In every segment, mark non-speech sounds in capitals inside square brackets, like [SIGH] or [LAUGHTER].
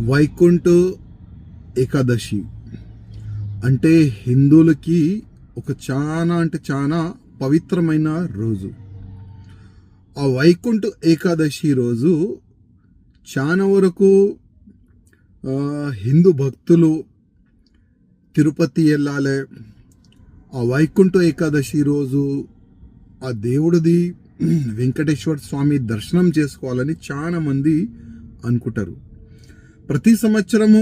వైకుంఠ ఏకాదశి. అంటే హిందువులకి ఒక చాలా అంటే చాలా పవిత్రమైన రోజు. ఆ వైకుంఠ ఏకాదశి రోజు చాలా వరకు హిందూ భక్తులు తిరుపతి వెళ్ళాలి. ఆ వైకుంఠ ఏకాదశి రోజు ఆ దేవుడిది [CLEARS THROAT] వెంకటేశ్వర స్వామి దర్శనం చేసుకోవాలని చాలా మంది అనుకుంటారు. ప్రతి సంవత్సరము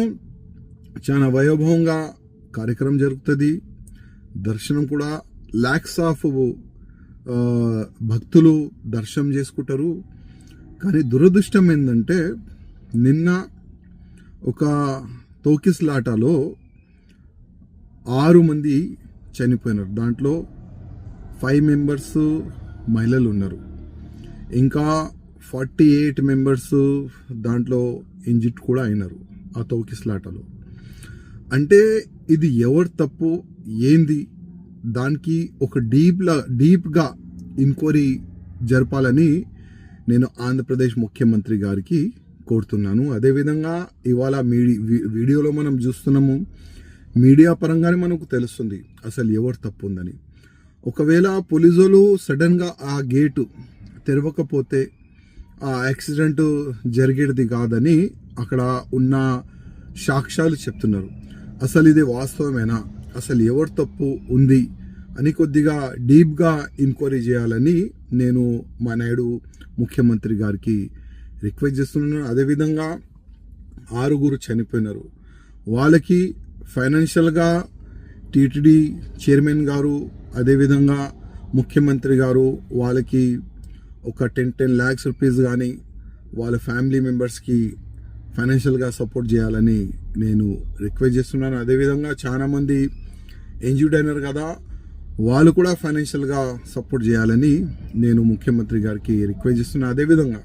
చాలా వైభవంగా కార్యక్రమం జరుగుతుంది. దర్శనం కూడా ల్యాక్స్ ఆఫ్ uh, భక్తులు దర్శనం చేసుకుంటారు. కానీ దురదృష్టం ఏంటంటే నిన్న ఒక తోకిస్లాటాలో ఆరు మంది చనిపోయినారు. దాంట్లో ఫైవ్ మెంబర్స్ మహిళలు ఉన్నారు. ఇంకా ఫార్టీ ఎయిట్ మెంబర్స్ దాంట్లో ఇంజిట్ కూడా అయినారు ఆ తోకిస్లాటలో అంటే ఇది ఎవరు తప్పు ఏంది? దానికి ఒక డీప్లా డీప్గా ఇంక్వైరీ జరపాలని నేను ఆంధ్రప్రదేశ్ ముఖ్యమంత్రి గారికి కోరుతున్నాను. అదేవిధంగా ఇవాళ మీడి వీడియోలో మనం చూస్తున్నాము మీడియా పరంగానే మనకు తెలుస్తుంది అసలు ఎవరు తప్పు ఉందని. ఒకవేళ పోలీసులు సడన్గా ఆ గేటు తెరవకపోతే ఆ యాక్సిడెంట్ జరిగేది కాదని అక్కడ ఉన్న సాక్ష్యాలు చెప్తున్నారు. అసలు ఇది వాస్తవమేనా? అసలు ఎవరు తప్పు ఉంది? అని కొద్దిగా డీప్గా ఎంక్వైరీ చేయాలని నేను మా నాయుడు ముఖ్యమంత్రి గారికి రిక్వెస్ట్ చేస్తున్నాను. అదేవిధంగా ఆరుగురు చనిపోయినారు. వాళ్ళకి ఫైనాన్షియల్గా టీటీడీ చైర్మన్ గారు అదేవిధంగా ముఖ్యమంత్రి గారు వాళ్ళకి ఒక టెన్ టెన్ ల్యాక్స్ రూపీస్ కానీ వాళ్ళ ఫ్యామిలీ మెంబర్స్కి ఫైనాన్షియల్గా సపోర్ట్ చేయాలని నేను రిక్వెస్ట్ చేస్తున్నాను. అదేవిధంగా చాలామంది ఎంజూడ్ అయినారు కదా వాళ్ళు కూడా ఫైనాన్షియల్గా సపోర్ట్ చేయాలని నేను ముఖ్యమంత్రి గారికి రిక్వెస్ట్ చేస్తున్నాను అదేవిధంగా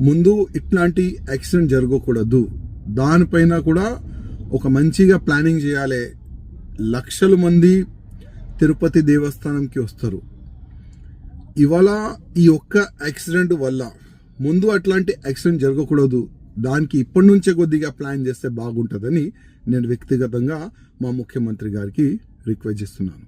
ముందు ఇట్లాంటి యాక్సిడెంట్ జరగకూడదు. దానిపైన కూడా ఒక మంచిగా ప్లానింగ్ చేయాలి. లక్షల మంది తిరుపతి దేవస్థానంకి వస్తారు. ఇవాళ ఈ ఒక్క యాక్సిడెంట్ వల్ల ముందు అట్లాంటి యాక్సిడెంట్ జరగకూడదు. దానికి ఇప్పటి నుంచే కొద్దిగా ప్లాన్ చేస్తే బాగుంటుందని నేను వ్యక్తిగతంగా మా ముఖ్యమంత్రి గారికి రిక్వెస్ట్ చేస్తున్నాను.